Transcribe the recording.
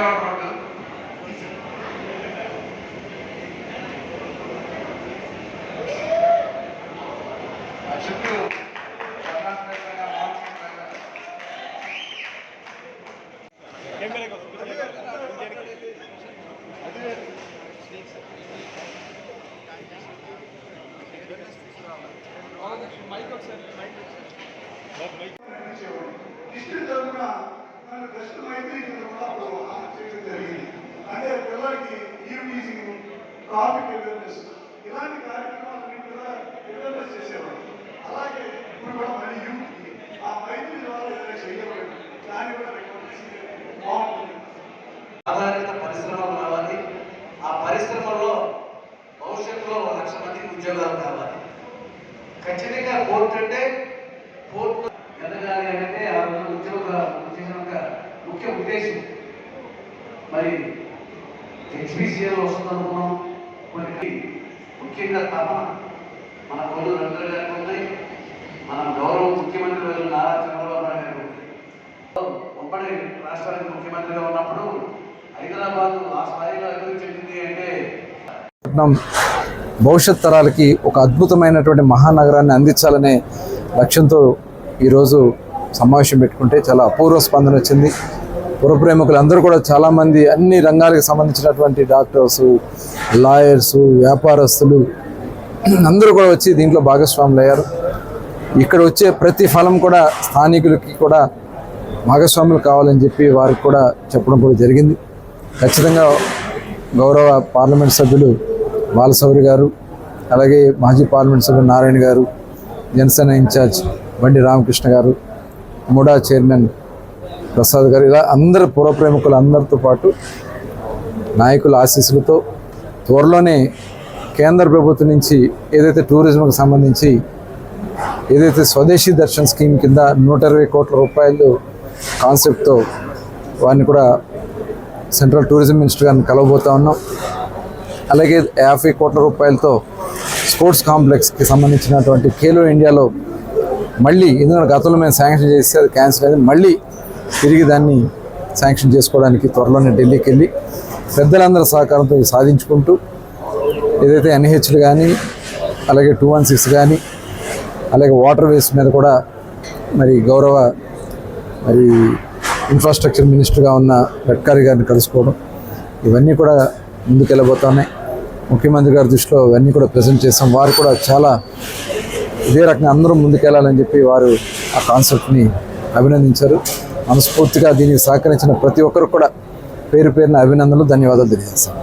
విజయవాడ ఆ చుట్టూ మాట్లాడుతున్నారు. హిస్టరీ తరఫున నన్ను బెస్ట్ మైత్రి కింద కూడా అప్పుడు ఆఫర్ చేయడం జరిగింది అంటే పిల్లలకి ఈవినింగ్ ట్రాఫిక్ అవేర్నెస్ ఇలాంటి కార్యక్రమాలన్నీ కూడా అవేర్నెస్ చేసేవాడు అలాగే ఇప్పుడు కూడా మన యూత్కి ఆ మైత్రి ద్వారా ఏదైనా చేయబడి దాన్ని కూడా బాగుంటుంది. ఆధారిత పరిశ్రమలు రావాలి ఆ పరిశ్రమలో భవిష్యత్తులో లక్ష మందికి ఉద్యోగాలు కావాలి. ఖచ్చితంగా కోర్టు అంటే కోర్టు ఎదగాలి అంటే ఆ రోజు ఉద్యోగ చేసిన ఒక ముఖ్య ఉద్దేశం. మరి హెచ్బిసిఏలో వస్తుందనుకున్నాం. మనకి ముఖ్యంగా తపన మన కొలు రంగులు గారికి ఉన్నాయి మన గౌరవ ముఖ్యమంత్రి రోజు నారా చంద్రబాబు నాయుడు గారు ఉన్నాయి. ఉమ్మడి రాష్ట్రానికి ముఖ్యమంత్రిగా ఉన్నప్పుడు హైదరాబాద్ ఆ స్థాయిలో అభివృద్ధి చెందింది అంటే భవిష్యత్ తరాలకి ఒక అద్భుతమైనటువంటి మహానగరాన్ని అందించాలనే లక్ష్యంతో ఈరోజు సమావేశం పెట్టుకుంటే చాలా అపూర్వ స్పందన వచ్చింది పురప్రేమికులు అందరూ కూడా చాలామంది అన్ని రంగాలకు సంబంధించినటువంటి డాక్టర్స్ లాయర్స్ వ్యాపారస్తులు అందరూ కూడా వచ్చి దీంట్లో భాగస్వాములు అయ్యారు ఇక్కడ వచ్చే ప్రతి ఫలం కూడా స్థానికులకి కూడా భాగస్వాములు కావాలని చెప్పి వారికి కూడా చెప్పడం కూడా జరిగింది. ఖచ్చితంగా గౌరవ పార్లమెంట్ సభ్యులు బాలసౌరి గారు అలాగే మాజీ పార్లమెంట్ సభ్యులు నారాయణ గారు జనసేన ఇన్ఛార్జ్ బండి రామకృష్ణ గారు ముడా చైర్మన్ ప్రసాద్ గారు ఇలా అందరు పురప్రేమికులు అందరితో పాటు నాయకుల ఆశీస్సులతో త్వరలోనే కేంద్ర ప్రభుత్వం నుంచి ఏదైతే టూరిజంకి సంబంధించి ఏదైతే స్వదేశీ దర్శన్ స్కీమ్ కింద నూట ఇరవై కోట్ల రూపాయలు కాన్సెప్ట్తో వారిని కూడా సెంట్రల్ టూరిజం మినిస్టర్ గారిని కలవబోతా ఉన్నాం. అలాగే యాభై కోట్ల రూపాయలతో స్పోర్ట్స్ కాంప్లెక్స్కి సంబంధించినటువంటి ఖేలో ఇండియాలో మళ్ళీ ఎందుకంటే గతంలో మేము శాంక్షన్ చేస్తే అది క్యాన్సిల్ అయింది. మళ్ళీ తిరిగి దాన్ని శాంక్షన్ చేసుకోవడానికి త్వరలోనే ఢిల్లీకి వెళ్ళి పెద్దలందరి సహకారంతో సాధించుకుంటూ ఏదైతే ఎన్హెచ్లు కానీ అలాగే టూ వన్ సిక్స్ కానీ అలాగే వాటర్ వేస్ట్ మీద కూడా మరి గౌరవ మరి ఇన్ఫ్రాస్ట్రక్చర్ మినిస్టర్గా ఉన్న గడ్కరీ గారిని కలుసుకోవడం ఇవన్నీ కూడా ముందుకెళ్ళబోతున్నాయి. ముఖ్యమంత్రి గారి దృష్టిలో ఇవన్నీ కూడా ప్రజెంట్ చేసాం వారు కూడా చాలా ఇదే రకంగా అందరూ ముందుకెళ్ళాలని చెప్పి వారు ఆ కాన్సెప్ట్ని అభినందించారు. మనస్ఫూర్తిగా దీనికి సహకరించిన ప్రతి ఒక్కరు కూడా పేరు పేరున అభినందనలు ధన్యవాదాలు తెలియజేస్తాను.